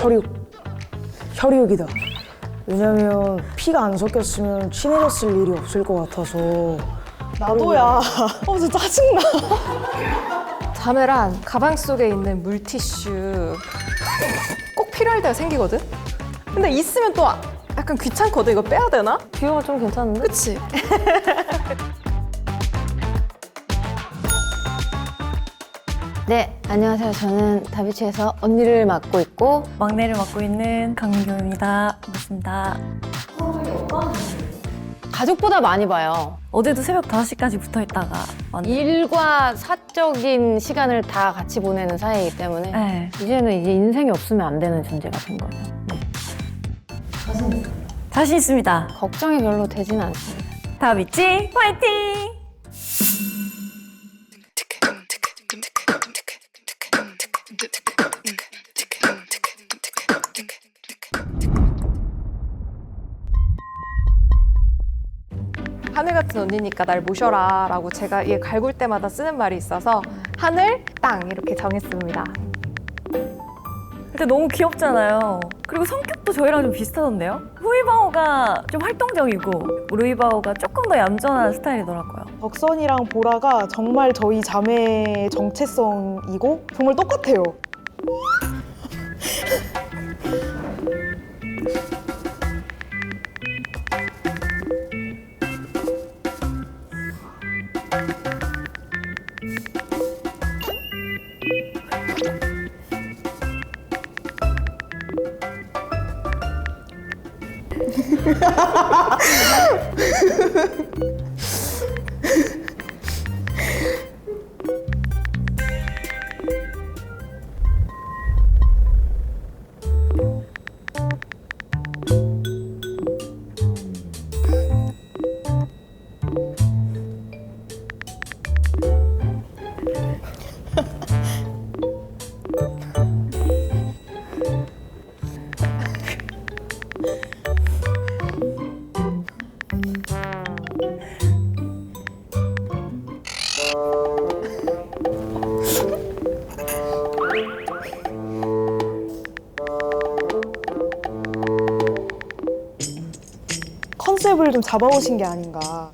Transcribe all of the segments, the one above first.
혈육 혈육이다. 왜냐면 피가 안 섞였으면 친해졌을 일이 없을 것 같아서 나도야. 어, 진짜 짜증나. 자매란 가방 속에 있는 물티슈 꼭 필요할 때가 생기거든? 근데 있으면 또 약간 귀찮거든. 이거 빼야 되나? 비유가 좀 괜찮은데? 그치? 네, 안녕하세요. 저는 다비치에서 언니를 맡고 있고 막내를 맡고 있는 강민경입니다. 반갑습니다. 가족보다 많이 봐요. 어제도 새벽 5시까지 붙어 있다가 왔는데 일과 사적인 시간을 다 같이 보내는 사이이기 때문에 네. 이제는 이제 인생이 없으면 안 되는 존재가 된 거죠. 네. 자신 있습니다. 걱정이 별로 되지는 않습니다. 다비치 화이팅! 같은 언니니까 날 모셔라 라고 제가 얘 갈굴 때마다 쓰는 말이 있어서 하늘, 땅 이렇게 정했습니다. 근데 너무 귀엽잖아요. 그리고 성격도 저희랑 좀 비슷하던데요? 후이바오가 좀 활동적이고 루이바오가 조금 더 얌전한 스타일이더라고요. 덕선이랑 보라가 정말 저희 자매의 정체성이고 정말 똑같아요. 컨셉을 좀 잡아오신 게 아닌가.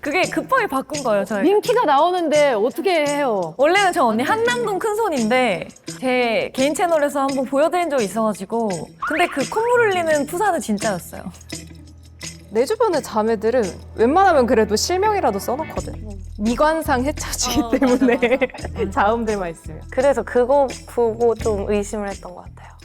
그게 급하게 바꾼 거예요, 저희. 민키가 나오는데 어떻게 해요? 원래는 저 언니 한남동 큰손인데 제 개인 채널에서 한번 보여드린 적이 있어가지고 근데 그 콧물 흘리는 푸사는 진짜였어요. 내 주변의 자매들은 웬만하면 그래도 실명이라도 써놓거든. 미관상 해쳐지기 때문에 자음들만 있으면. 그래서 그거 보고 좀 의심을 했던 것 같아요.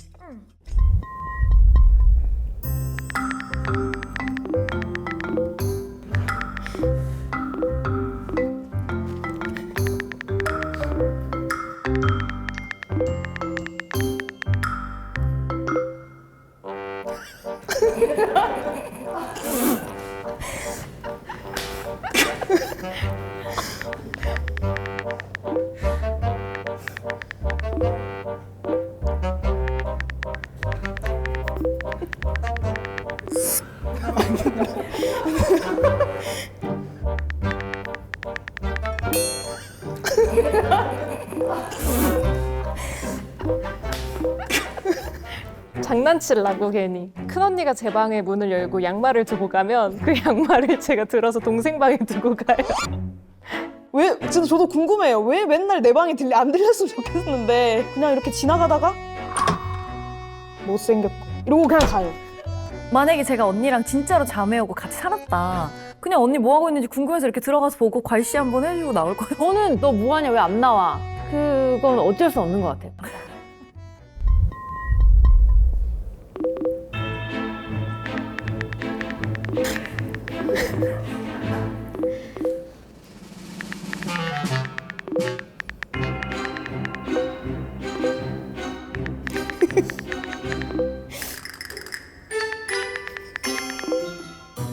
장난치려고 괜히 큰 언니가 제 방에 문을 열고 양말을 두고 가면 그 양말을 제가 들어서 동생 방에 두고 가요. 왜 진짜 저도 궁금해요. 왜 맨날 내 방에 들리 안 들렸으면 좋겠는데 그냥 이렇게 지나가다가 못생겼고 이러고 그냥 가요. 만약에 제가 언니랑 진짜로 자매하고 같이 살았다. 그냥 언니 뭐 하고 있는지 궁금해서 이렇게 들어가서 보고 괄시 한번 해주고 나올 거예요. 저는 너 뭐하냐 왜 안 나와? 그건 어쩔 수 없는 것 같아요.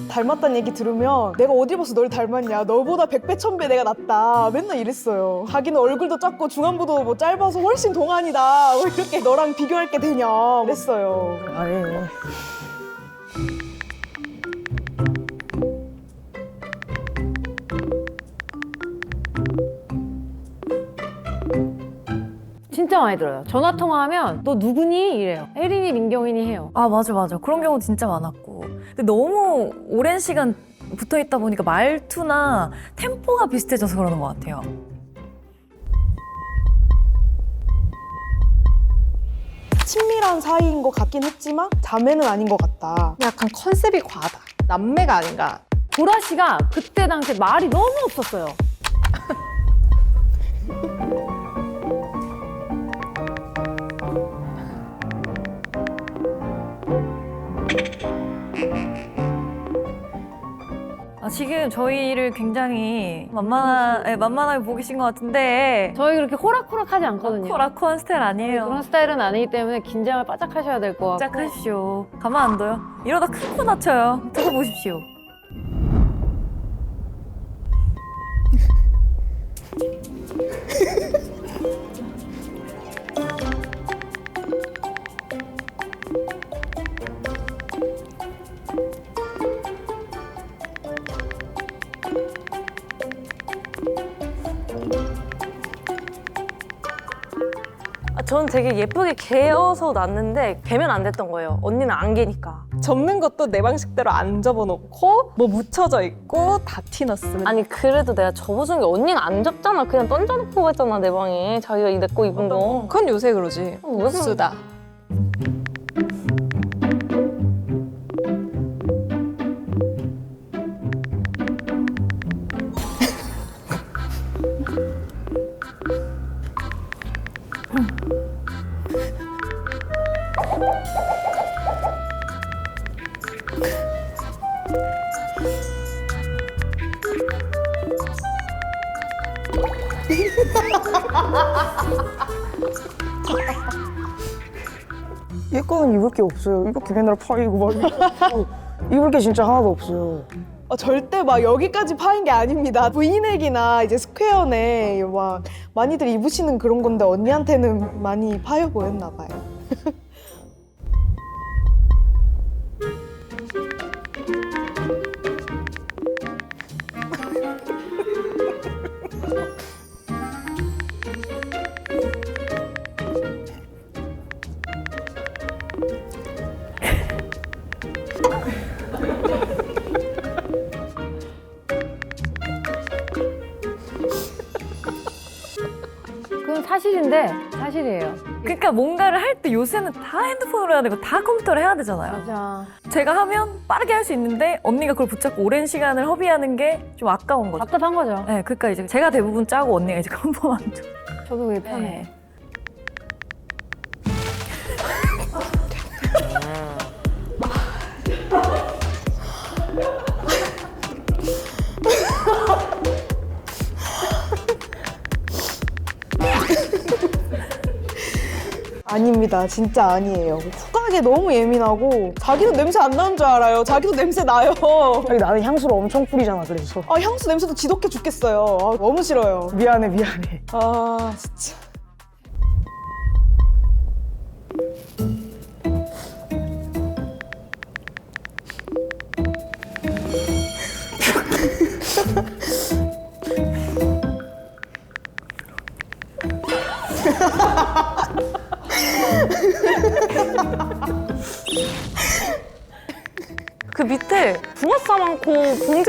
닮았다는 얘기 들으면 내가 어디 봐서 널 닮았냐? 너보다 백배 천배 내가 낫다. 맨날 이랬어요. 자기는 얼굴도 작고 중안부도 뭐 짧아서 훨씬 동안이다. 왜 이렇게 너랑 비교할 게 되냐? 그랬어요. 아예 진짜 많이 들어요. 전화 통화하면 너 누구니 이래요. 혜린이 민경이니 해요. 아 맞아 맞아 그런 경우 진짜 많았고 근데 너무 오랜 시간 붙어 있다 보니까 말투나 템포가 비슷해져서 그러는 것 같아요. 친밀한 사이인 것 같긴 했지만 자매는 아닌 것 같다. 약간 컨셉이 과하다. 남매가 아닌가. 보라 씨가 그때 당시에 말이 너무 없었어요. 아, 지금 저희를 굉장히 만만하, 예, 만만하게 보고 계신 것 같은데 저희 그렇게 호락호락하지 않거든요. 코라코한 스타일 아니에요. 그런 스타일은 아니기 때문에 긴장을 바짝 하셔야 될 것 같고. 시작하십시오. 가만 안 둬요. 이러다 큰 코 다쳐요. 두고 보십시오. 아, 저는 되게 예쁘게 개어서 놨는데 개면 안 됐던 거예요. 언니는 안 개니까. 접는 것도 내 방식대로 안 접어놓고 뭐 묻혀져 있고 다 티났으면 아니 그래도 내가 접어준 게 언니는 안 접잖아. 그냥 던져놓고 갔잖아 내 방에. 자기가 내거 입은 거. 그건 요새 그러지. 어, 무슨 수다. 얘 거는 입을 게 없어요. 이렇게 맨날 파이고 막 이러고. 입을 게 진짜 하나도 없어요. 어, 절대 막 여기까지 파인 게 아닙니다. 브이넥이나 이제 스퀘어넥 막 많이들 입으시는 그런 건데 언니한테는 많이 파여 보였나 봐요. 그러니까 뭔가를 할 때 요새는 다 핸드폰으로 해야 되고 다 컴퓨터로 해야 되잖아요. 맞아. 제가 하면 빠르게 할 수 있는데 언니가 그걸 붙잡고 오랜 시간을 허비하는 게 좀 아까운 거죠. 답답한 거죠. 네, 그러니까 이제 제가 대부분 짜고 언니가 이제 컴포만 좀. 저도 그게 편해. 네. 아닙니다. 진짜 아니에요. 후각에 너무 예민하고 자기도 냄새 안 나는 줄 알아요. 자기도 냄새 나요. 아니, 나는 향수를 엄청 뿌리잖아, 그래서. 아, 향수 냄새도 지독해 죽겠어요. 아, 너무 싫어요. 미안해, 미안해. 아, 진짜.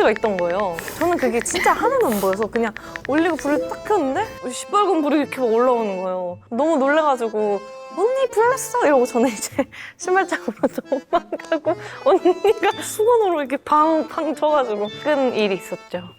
봉지가 있던 거예요. 저는 그게 진짜 하나도 안 보여서 그냥 올리고 불을 딱 켰는데 시뻘건 불이 이렇게 막 올라오는 거예요. 너무 놀래가지고 언니 불났어 이러고 저는 이제 신발장으로 도망가고 언니가 수건으로 이렇게 팡팡 쳐가지고 끈 일이 있었죠.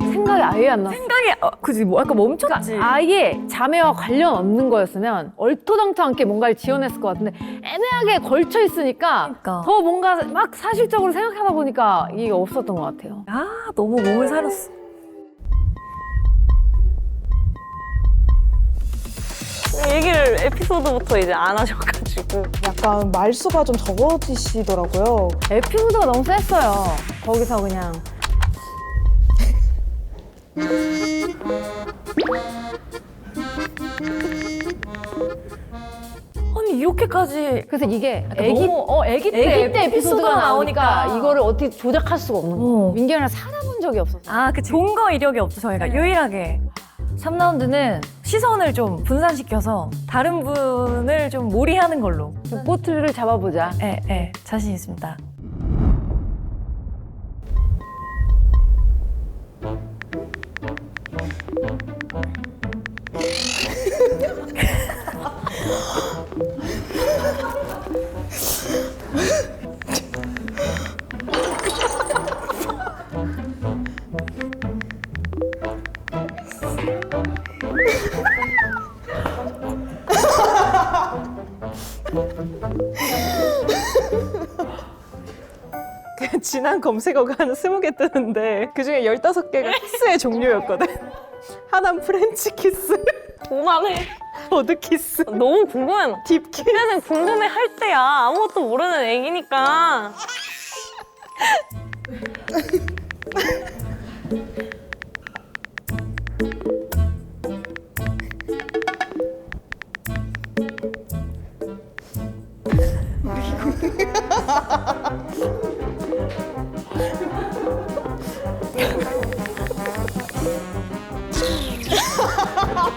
생각이 아예 안 났어. 생각이 어, 그지 뭐 약간 멈췄지. 그러니까 아예 자매와 관련 없는 거였으면 얼토당토 않게 뭔가를 지어냈을 것 같은데 애매하게 걸쳐 있으니까 그러니까. 더 뭔가 막 사실적으로 생각하다 보니까 이게 없었던 것 같아요. 아 너무 몸을 사렸어. 얘기를 에피소드부터 이제 안 하셔가지고 약간 말수가 좀 적어지시더라고요. 에피소드가 너무 셌어요. 거기서 그냥 이렇게까지 그래서 이게 애기 너무, 어 애기 때, 애기 때 에피소드가 나오니까 이거를 어떻게 조작할 수가 없는 거예요. 어. 민경이랑 살아본 적이 없었어. 아, 그 종거 이력이 없어 저희가 유일하게 3라운드는 시선을 좀 분산시켜서 다른 분을 좀 몰이하는 걸로. 좀 꼬투리를 잡아보자. 예, 예, 자신 있습니다. 지난 검색어가 한 20개 뜨는데 그중에 15개가 키스의 종류였거든. 하나는 프렌치 키스, 그만해. 버드 키스, 너무 궁금해. 딥 키스. 그냥 궁금해 할 때야. 아무것도 모르는 애기니까.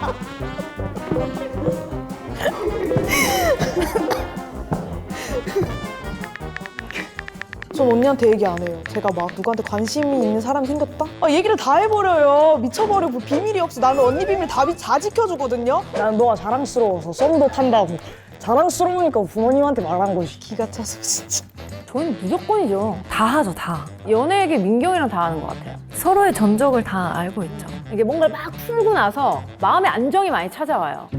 전 언니한테 얘기 안 해요. 제가 막 누구한테 관심이 있는 사람이 생겼다? 아, 얘기를 다 해버려요. 미쳐버리고 비밀이 없이 나는 언니 비밀 다, 비- 다 지켜주거든요. 난 너가 자랑스러워서 썸도 탄다고. 자랑스러우니까 부모님한테 말한 거지. 기가 차서 진짜. 저희는 무조건이죠. 다 하죠, 다. 연애 얘기 민경이랑 다 하는 것 같아요. 서로의 전적을 다 알고 있죠. 이게 뭔가를 막 풀고 나서 마음의 안정이 많이 찾아와요.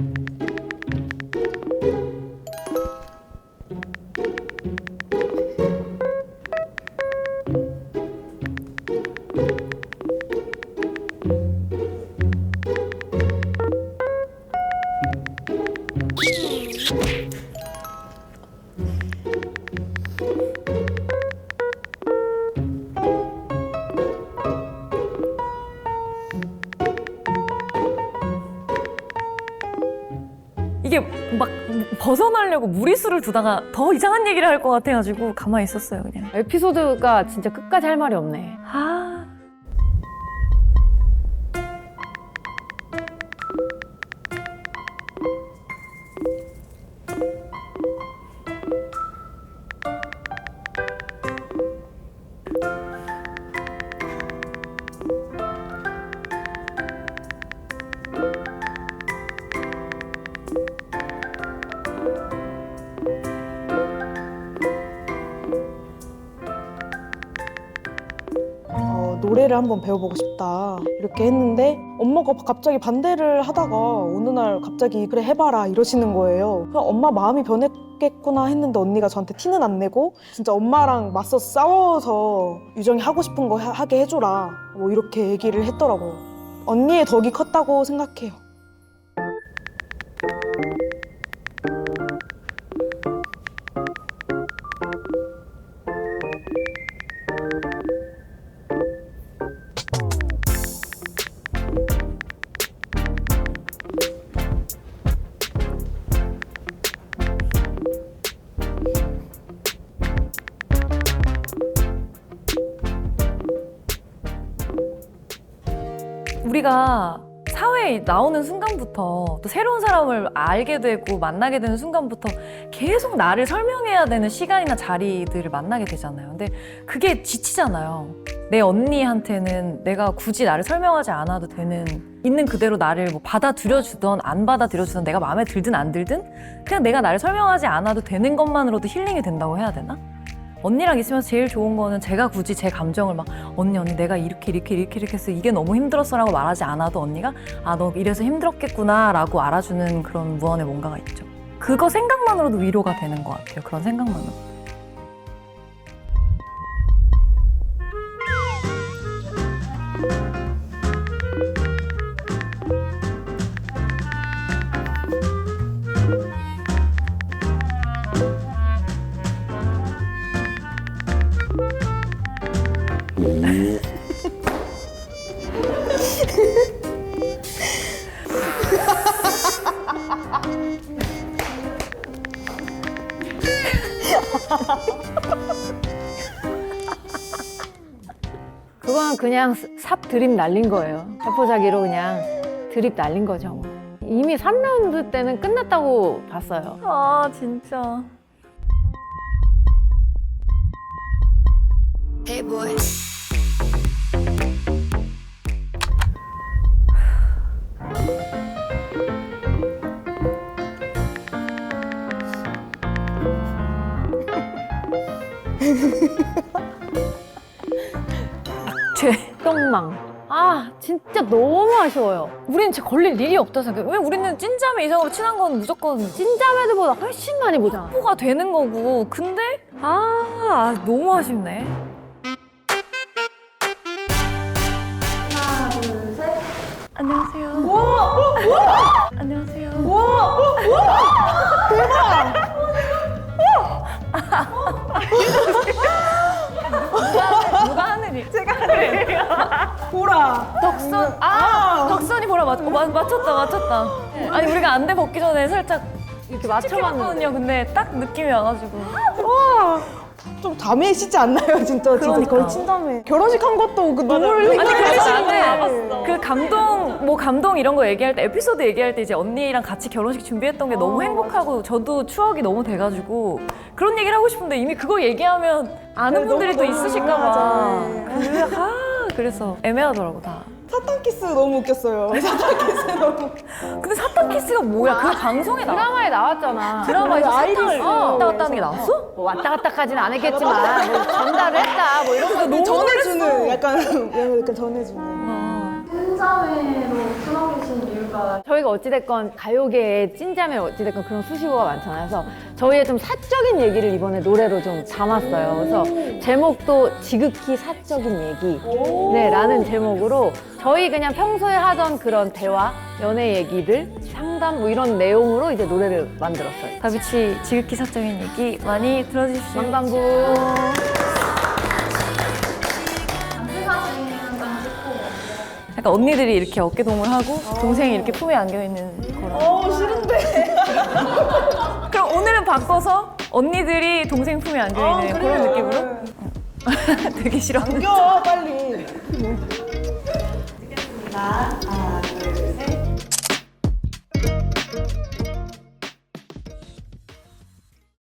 벗어나려고 무리수를 두다가 더 이상한 얘기를 할 것 같아가지고 가만히 있었어요, 그냥. 에피소드가 진짜 끝까지 할 말이 없네. 아. 한번 배워보고 싶다. 이렇게 했는데 엄마가 갑자기 반대를 하다가 어느 날 갑자기 그래 해봐라 이러시는 거예요. 그냥 엄마 마음이 변했겠구나 했는데 언니가 저한테 티는 안 내고 진짜 엄마랑 맞서 싸워서 유정이 하고 싶은 거 하- 하게 해줘라. 뭐 이렇게 얘기를 했더라고요. 언니의 덕이 컸다고 생각해요 우리가 사회에 나오는 순간부터 또 새로운 사람을 알게 되고 만나게 되는 순간부터 계속 나를 설명해야 되는 시간이나 자리들을 만나게 되잖아요. 근데 그게 지치잖아요. 내 언니한테는 내가 굳이 나를 설명하지 않아도 되는 있는 그대로 나를 뭐 받아들여 주던 안 받아들여 주던 내가 마음에 들든 안 들든 그냥 내가 나를 설명하지 않아도 되는 것만으로도 힐링이 된다고 해야 되나? 언니랑 있으면서 제일 좋은 거는 제가 굳이 제 감정을 막 언니 언니 내가 이렇게 이렇게 이렇게 이렇게 해서 이게 너무 힘들었어라고 말하지 않아도 언니가 아 너 이래서 힘들었겠구나라고 알아주는 그런 무언의 뭔가가 있죠. 그거 생각만으로도 위로가 되는 것 같아요. 그런 생각만으로. 그건 그냥 삽 드립 날린 거예요. 세포자기로 그냥 드립 날린 거죠. 뭐. 이미 3라운드 때는 끝났다고 봤어요. 아 진짜. 죄. 똥망. 아, 진짜 너무 아쉬워요. 우리는 진짜 걸릴 일이 없다 생각해. 왜 우리는 찐자매 이상으로 친한 건 무조건 찐자매들보다 훨씬 많이 보잖아. 확보가 되는 거고. 근데 아 너무 아쉽네. 안녕하세요. 안녕하세요. 덕선 아, 덕선이 보라 맞, 어, 맞 맞췄다 맞췄다. 아니 우리가 안대 벗기 전에 살짝 이렇게. 맞춰봤거든요. 근데 딱 느낌이 와가지고 좀 담해시지 않나요, 진짜? 진짜 그러니까. 거의 친담해. 결혼식 한 것도 그 눈물 흘리고 아니 근데. 나는 그 감동 뭐 감동 이런 거 얘기할 때 에피소드 얘기할 때 이제 언니랑 같이 결혼식 준비했던 게 너무 행복하고 저도 추억이 너무 돼가지고 그런 얘기를 하고 싶은데 이미 그거 얘기하면 아는 분들이 또 있으실까 봐 그, 아, 그래서 애매하더라고 다. 사탕 키스 너무 웃겼어요. 사탕 키스 너무 웃겨. 근데 사탕 키스가 뭐야? 그 방송에 나 드라마에 나왔잖아. 드라마에서. 사탕을 왔다 갔다 하는 게 나왔어? 뭐 왔다 갔다까지는 안 했겠지만 뭐 전달을 했다 뭐 이런 거 근데 전해주는 약간 약간 전해주는. 저희가 어찌됐건 가요계에 찐자매 어찌됐건 그런 수식어가 많잖아요. 그래서 저희의 좀 사적인 얘기를 이번에 노래로 좀 담았어요. 그래서 제목도 지극히 사적인 얘기. 네, 라는 제목으로 저희 그냥 평소에 하던 그런 대화, 연애 얘기들, 상담 뭐 이런 내용으로 이제 노래를 만들었어요. 다비치 지극히 사적인 얘기 많이 들어주십시오. 망방구. 약간 언니들이 이렇게 어깨 동무를 하고 동생이 이렇게 품에 안겨 있는 거라. 어 싫은데. 그럼 오늘은 바꿔서 언니들이 동생 품에 안겨 있는 그런 느낌으로 되게 싫어. 안겨 빨리. 아,